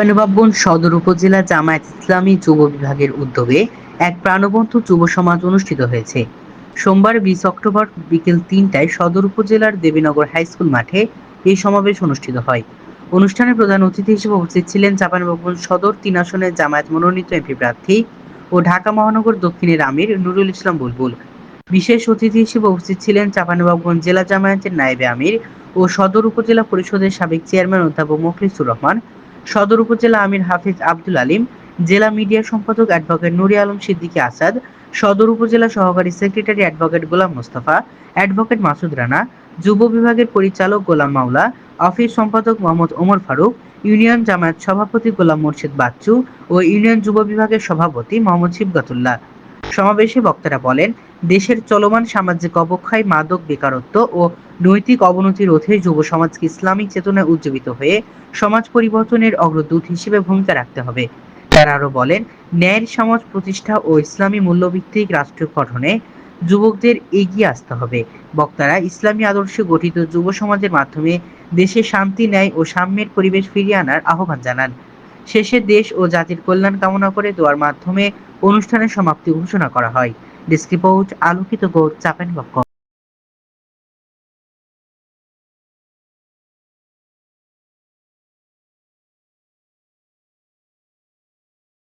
চাঁপাইনবাবগঞ্জ সদর উপজেলা জামায়াত ইসলামী যুব বিভাগের উদ্যোগে এক প্রাণবন্ত যুব সমাজ অনুষ্ঠিত হয়েছে। সোমবার বিশ অক্টোবর বিকেল তিনটায় সদর উপজেলার দেবীনগর হাই স্কুল মাঠে এই সমাবেশ অনুষ্ঠিত হয়। অনুষ্ঠানে প্রধান অতিথি হিসেবে উপস্থিত ছিলেন চাঁপাইনবাবগঞ্জ সদর তিন আসনের জামায়াত মনোনীত এমপি প্রার্থী ও ঢাকা মহানগর দক্ষিণের আমির নুরুল ইসলাম বুলবুল। বিশেষ অতিথি হিসেবে উপস্থিত ছিলেন চাঁপাইনবাবগঞ্জ জেলা জামায়াতের নায়েবে আমির ও সদর উপজেলা পরিষদের সাবেক চেয়ারম্যান অধ্যাপক মোখলিসুর রহমান সদর উপজেলা আমির হাফিজ আব্দুল আলিম, জেলা মিডিয়া সম্পাদক অ্যাডভোকেট নুরি আলম সিদ্দিকী আসাদ, সদর উপজেলা সহকারী secretary advocate Golam Mostafa, advocate Masud Rana, যুব বিভাগের পরিচালক গোলাম মাওলা, অফিস সম্পাদক মোহাম্মদ ওমর ফারুক, ইউনিয়ন জামায়াত সভাপতি গোলাম মুর্শিদ বাচ্চু ও ইউনিয়ন যুব বিভাগের সভাপতি মোহাম্মদ শিবগতুল্লাহ। সমাবেশে বক্তারা বলেন, দেশের চলমান সামাজিক অবক্ষয়, মাদক বেকারত্ব ও নৈতিক অবনতি রোধে যুব সমাজকে ইসলামিক চেতনায় উজ্জীবিত হয়ে সমাজ পরিবর্তনের অগ্রদূত হিসেবে ভূমিকা রাখতে হবে। তারা আরও বলেন ন্যায়ের সমাজ প্রতিষ্ঠা ও ইসলামী মূল্যভিত্তিক রাষ্ট্র গঠনে যুবকদের এগিয়ে আসতে হবে। বক্তারা, ইসলামী আদর্শে গঠিত যুব সমাজের মাধ্যমে দেশে শান্তি, ন্যায় ও সাম্যের পরিবেশ ফিরিয়ে আনার আহ্বান জানান। শেষে দেশ ও জাতির কল্যাণ কামনা করে দোয়ার মাধ্যমে অনুষ্ঠানের সমাপ্তি ঘোষণা করা হয়। ডেস্ক রিপোর্ট, আলোকিত গৌর চাপেন